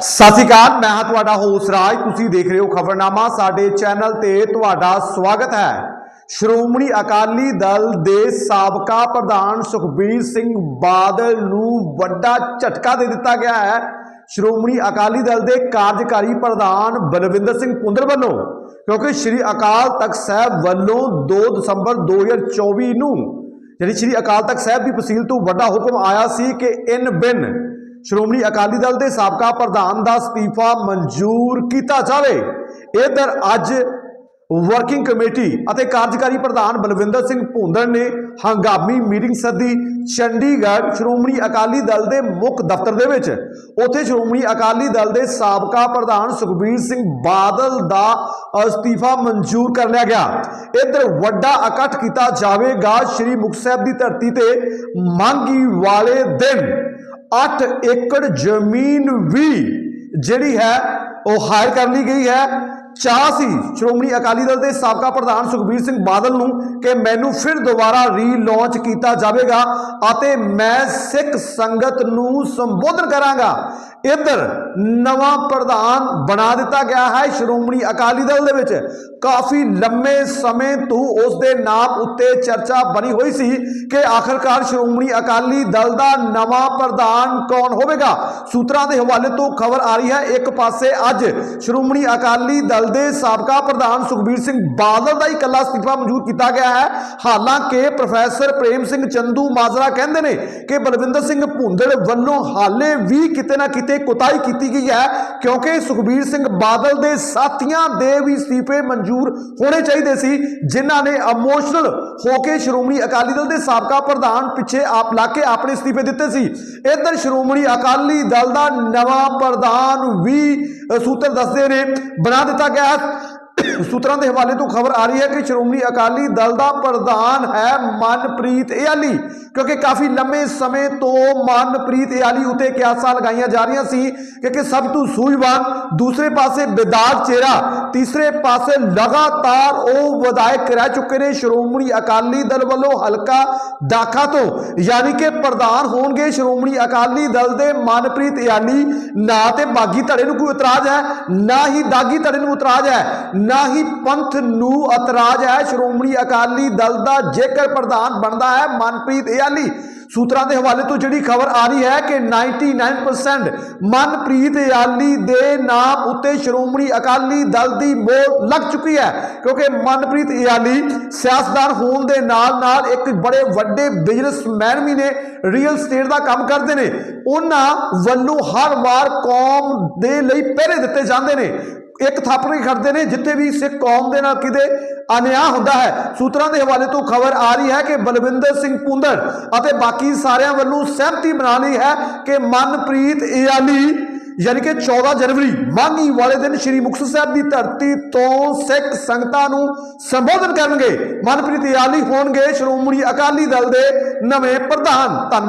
ਸਤਿ ਸ਼੍ਰੀ ਅਕਾਲ, ਮੈਂ ਹਾਂ ਤੁਹਾਡਾ ਹੋਸ ਰਾਜ। ਤੁਸੀਂ ਦੇਖ ਰਹੇ ਹੋ ਖਬਰਨਾਮਾ। ਸਾਡੇ ਚੈਨਲ ਤੇ ਤੁਹਾਡਾ ਸਵਾਗਤ ਹੈ। ਸ਼੍ਰੋਮਣੀ ਅਕਾਲੀ ਦਲ ਦੇ ਸਾਬਕਾ ਪ੍ਰਧਾਨ ਸੁਖਬੀਰ ਸਿੰਘ ਬਾਦਲ ਨੂੰ ਵੱਡਾ ਝਟਕਾ ਦੇ ਦਿੱਤਾ ਗਿਆ ਹੈ। ਸ਼੍ਰੋਮਣੀ ਅਕਾਲੀ ਦਲ ਦੇ ਕਾਰਜਕਾਰੀ ਪ੍ਰਧਾਨ ਬਲਵਿੰਦਰ ਸਿੰਘ ਪੁੰਦਰ ਵੱਲੋਂ, ਕਿਉਂਕਿ ਸ਼੍ਰੀ ਅਕਾਲ ਤਖਤ ਸਾਹਿਬ ਵੱਲੋਂ 2 ਦਸੰਬਰ 2024 ਨੂੰ ਜਿਹੜੀ ਸ਼੍ਰੀ ਅਕਾਲ ਤਖਤ ਸਾਹਿਬ ਦੀ ਫਸੀਲ ਤੋਂ ਵੱਡਾ ਹੁਕਮ ਆਇਆ ਸੀ ਕਿ ਇਨ ਬਿਨ ਸ਼੍ਰੋਮਣੀ ਅਕਾਲੀ ਦਲ ਦੇ ਸਾਬਕਾ ਪ੍ਰਧਾਨ ਦਾ ਅਸਤੀਫਾ ਮਨਜ਼ੂਰ ਕੀਤਾ ਜਾਵੇ। ਇਧਰ ਅੱਜ ਵਰਕਿੰਗ ਕਮੇਟੀ ਅਤੇ ਕਾਰਜਕਾਰੀ ਪ੍ਰਧਾਨ ਬਲਵਿੰਦਰ ਸਿੰਘ ਭੁੰਦੜ ਨੇ ਹੰਗਾਮੀ ਮੀਟਿੰਗ ਸੱਦੀ। ਚੰਡੀਗੜ੍ਹ ਸ਼੍ਰੋਮਣੀ ਅਕਾਲੀ ਦਲ ਦੇ ਮੁੱਖ ਦਫ਼ਤਰ ਦੇ ਵਿੱਚ ਉੱਥੇ ਸ਼੍ਰੋਮਣੀ ਅਕਾਲੀ ਦਲ ਦੇ ਸਾਬਕਾ ਪ੍ਰਧਾਨ ਸੁਖਬੀਰ ਸਿੰਘ ਬਾਦਲ ਦਾ ਅਸਤੀਫਾ ਮਨਜ਼ੂਰ ਕਰ ਲਿਆ ਗਿਆ। ਇੱਧਰ ਵੱਡਾ ਇਕੱਠ ਕੀਤਾ ਜਾਵੇਗਾ ਸ਼੍ਰੀ ਮੁਕਤਸਰ ਦੀ ਧਰਤੀ ਤੇ ਮੰਗੀ ਵਾਲੇ ਦਿਨ। 8 ਏਕੜ ਜ਼ਮੀਨ ਵੀ ਜਿਹੜੀ ਹੈ ਉਹ ਹਾਇਰ ਕਰ ਲਈ ਗਈ ਹੈ। ਚਾਹ ਸੀ। ਸ਼੍ਰੋਮਣੀ ਅਕਾਲੀ ਦਲ ਦੇ ਸਾਬਕਾ ਪ੍ਰਧਾਨ ਸੁਖਬੀਰ ਸਿੰਘ ਬਾਦਲ ਨੂੰ ਕਿ ਮੈਨੂੰ ਫਿਰ ਦੁਬਾਰਾ ਰੀਲਾਂਚ ਕੀਤਾ ਜਾਵੇਗਾ ਅਤੇ ਮੈਂ ਸਿੱਖ ਸੰਗਤ ਨੂੰ ਸੰਬੋਧਨ ਕਰਾਂਗਾ। ਇੱਧਰ ਨਵਾਂ ਪ੍ਰਧਾਨ ਬਣਾ ਦਿੱਤਾ ਗਿਆ ਹੈ ਸ਼੍ਰੋਮਣੀ ਅਕਾਲੀ ਦਲ ਦੇ ਵਿੱਚ। ਕਾਫੀ ਲੰਮੇ ਸਮੇਂ ਤੋਂ ਉਸ ਦੇ ਨਾਮ ਉੱਤੇ ਚਰਚਾ ਬਣੀ ਹੋਈ ਸੀ ਕਿ ਆਖਰਕਾਰ ਸ਼੍ਰੋਮਣੀ ਅਕਾਲੀ ਦਲ ਦਾ ਨਵਾਂ ਪ੍ਰਧਾਨ ਕੌਣ ਹੋਵੇਗਾ। ਸੂਤਰਾਂ ਦੇ ਹਵਾਲੇ ਤੋਂ ਖਬਰ ਆ ਰਹੀ ਹੈ, ਇੱਕ ਪਾਸੇ ਅੱਜ ਸ਼੍ਰੋਮਣੀ ਅਕਾਲੀ ਦਲ ਦੇ ਸਾਬਕਾ ਪ੍ਰਧਾਨ ਸੁਖਬੀਰ ਸਿੰਘ ਬਾਦਲ ਦਾ ਹੀ ਇਕੱਲਾ ਅਸਤੀਫਾ ਮਨਜ਼ੂਰ ਕੀਤਾ ਗਿਆ ਹੈ। ਹਾਲਾਂਕਿ ਪ੍ਰੋਫੈਸਰ ਪ੍ਰੇਮ ਸਿੰਘ ਚੰਦੂ ਮਾਜਰਾ ਕਹਿੰਦੇ ਨੇ ਕਿ ਬਲਵਿੰਦਰ ਸਿੰਘ ਭੁੰਦੜ ਵੱਲੋਂ ਹਾਲੇ ਵੀ ਕਿਤੇ ਨਾ ਕਿਤੇ ਕੁਤਾਈ ਕੀਤੀ ਗਈ ਹੈ ਕਿਉਂਕਿ ਸੁਖਬੀਰ ਸਿੰਘ ਬਾਦਲ ਦੇ ਸਾਥੀਆਂ ਦੇ ਵੀ ਅਸਤੀਫੇ ਮਨਜ਼ੂਰ ਹੋਣੇ ਚਾਹੀਦੇ ਸੀ, ਜਿਨ੍ਹਾਂ ਨੇ ਇਮੋਸ਼ਨਲ ਹੋ ਕੇ ਸ਼੍ਰੋਮਣੀ ਅਕਾਲੀ ਦਲ ਦੇ ਸਾਬਕਾ ਪ੍ਰਧਾਨ ਪਿੱਛੇ ਆਪ ਲਾ ਕੇ ਆਪਣੇ ਅਸਤੀਫੇ ਦਿੱਤੇ ਸੀ। ਇੱਧਰ ਸ਼੍ਰੋਮਣੀ ਅਕਾਲੀ ਦਲ ਦਾ ਨਵਾਂ ਪ੍ਰਧਾਨ ਵੀ ਸੂਤਰ ਦੱਸਦੇ ਨੇ ਬਣਾ ਦਿੱਤਾ ਗਿਆ ਸੂਤਰਾਂ ਦੇ ਹਵਾਲੇ ਤੋਂ ਖਬਰ ਆ ਰਹੀ ਹੈ ਕਿ ਸ਼੍ਰੋਮਣੀ ਅਕਾਲੀ ਦਲ ਦਾ ਪ੍ਰਧਾਨ ਹੈ ਮਨਪ੍ਰੀਤ ਇਆਲੀ ਕਿਉਂਕਿ ਕਾਫੀ ਲੰਮੇ ਸਮੇਂ ਤੋਂ ਮਨਪ੍ਰੀਤ ਇਆਲੀ ਉਤੇ ਕਿਆਸਾਂ ਲਗਾਈਆਂ ਜਾ ਰਹੀਆਂ ਸੀ ਕਿ ਸਭ ਤੋਂ ਸੂਝਵਾਨ ਦੂਸਰੇ ਪਾਸੇ ਵਿਦਾਤ ਚਿਹਰਾ, ਤੀਸਰੇ ਪਾਸੇ ਲਗਾਤਾਰ ਉਹ ਵਿਧਾਇਕ ਰਹਿ ਚੁੱਕੇ ਨੇ ਸ਼੍ਰੋਮਣੀ ਅਕਾਲੀ ਦਲ ਵੱਲੋਂ ਹਲਕਾ ਦਾਖਾ ਤੋਂ, ਯਾਨੀ ਕਿ ਪ੍ਰਧਾਨ ਹੋਣਗੇ ਸ਼੍ਰੋਮਣੀ ਅਕਾਲੀ ਦਲ ਦੇ ਮਨਪ੍ਰੀਤ ਇਆਲੀ ਨਾ ਤੇ ਬਾਗੀ ਧੜੇ ਨੂੰ ਕੋਈ ਇਤਰਾਜ਼ ਹੈ, ਨਾ ਹੀ ਦਾਗੀ ਧੜੇ ਨੂੰ ਇਤਰਾਜ਼ ਹੈ, ਨਾ ਹੀ ਪੰਥ ਨੂੰ ਇਤਰਾਜ਼ ਹੈ। ਸ਼੍ਰੋਮਣੀ ਅਕਾਲੀ ਦਲ ਦਾ ਜੇਕਰ ਪ੍ਰਧਾਨ ਬਣਦਾ ਹੈ, ਮਨਪ੍ਰੀਤ ਇਆਲੀ। ਸੂਤਰਾਂ ਦੇ ਹਵਾਲੇ ਤੋਂ ਜਿਹੜੀ ਖਬਰ ਆ ਰਹੀ ਹੈ ਕਿ 99% ਮਨਪ੍ਰੀਤ ਇਆਲੀ ਦੇ ਨਾਮ ਉੱਤੇ ਸ਼੍ਰੋਮਣੀ ਅਕਾਲੀ ਦਲ ਦੀ ਮੋਹਰ ਲੱਗ ਚੁੱਕੀ ਹੈ। ਕਿਉਂਕਿ ਮਨਪ੍ਰੀਤ ਇਆਲੀ ਸਿਆਸਤਦਾਨ ਹੋਣ ਦੇ ਨਾਲ ਨਾਲ ਇੱਕ ਬੜੇ ਵੱਡੇ ਬਿਜ਼ਨਸਮੈਨ ਵੀ ਨੇ ਰੀਅਲ ਸਟੇਟ ਦਾ ਕੰਮ ਕਰਦੇ ਨੇ। ਉਹਨਾਂ ਵੱਲੋਂ ਹਰ ਵਾਰ ਕੌਮ ਦੇ ਲਈ ਪਹਿਰੇ ਦਿੱਤੇ ਜਾਂਦੇ ਨੇ। ਇੱਕ ਥਾਪੜੀ ਖੜਦੇ ਨੇ, ਜਿੱਥੇ ਵੀ ਸਿੱਖ ਕੌਮ ਦੇ ਨਾਲ ਕਿਤੇ ਅਨਿਆਂ ਹੁੰਦਾ ਹੈ। ਸੂਤਰਾਂ ਦੇ ਹਵਾਲੇ ਤੋਂ ਖਬਰ ਆ ਰਹੀ ਹੈ ਕਿ ਬਲਵਿੰਦਰ ਸਿੰਘ ਪੁੰਦਰ ਅਤੇ ਬਾਕੀ ਸਾਰਿਆਂ ਵੱਲੋਂ ਸਹਿਮਤੀ ਬਣਾ ਲਈ ਹੈ ਕਿ ਮਨਪ੍ਰੀਤ ਇਆਲੀ, ਯਾਨੀ ਕਿ 14 ਜਨਵਰੀ, ਮਾਘੀ ਵਾਲੇ ਦਿਨ ਸ੍ਰੀ ਮੁਕਤਸਰ ਸਾਹਿਬ ਦੀ ਧਰਤੀ ਤੋਂ ਸਿੱਖ ਸੰਗਤਾਂ ਨੂੰ ਸੰਬੋਧਨ ਕਰਨਗੇ। ਮਨਪ੍ਰੀਤ ਇਆਲੀ ਹੋਣਗੇ, ਸ਼੍ਰੋਮਣੀ ਅਕਾਲੀ ਦਲ ਦੇ ਨਵੇਂ ਪ੍ਰਧਾਨ। ਧੰਨਵਾਦ।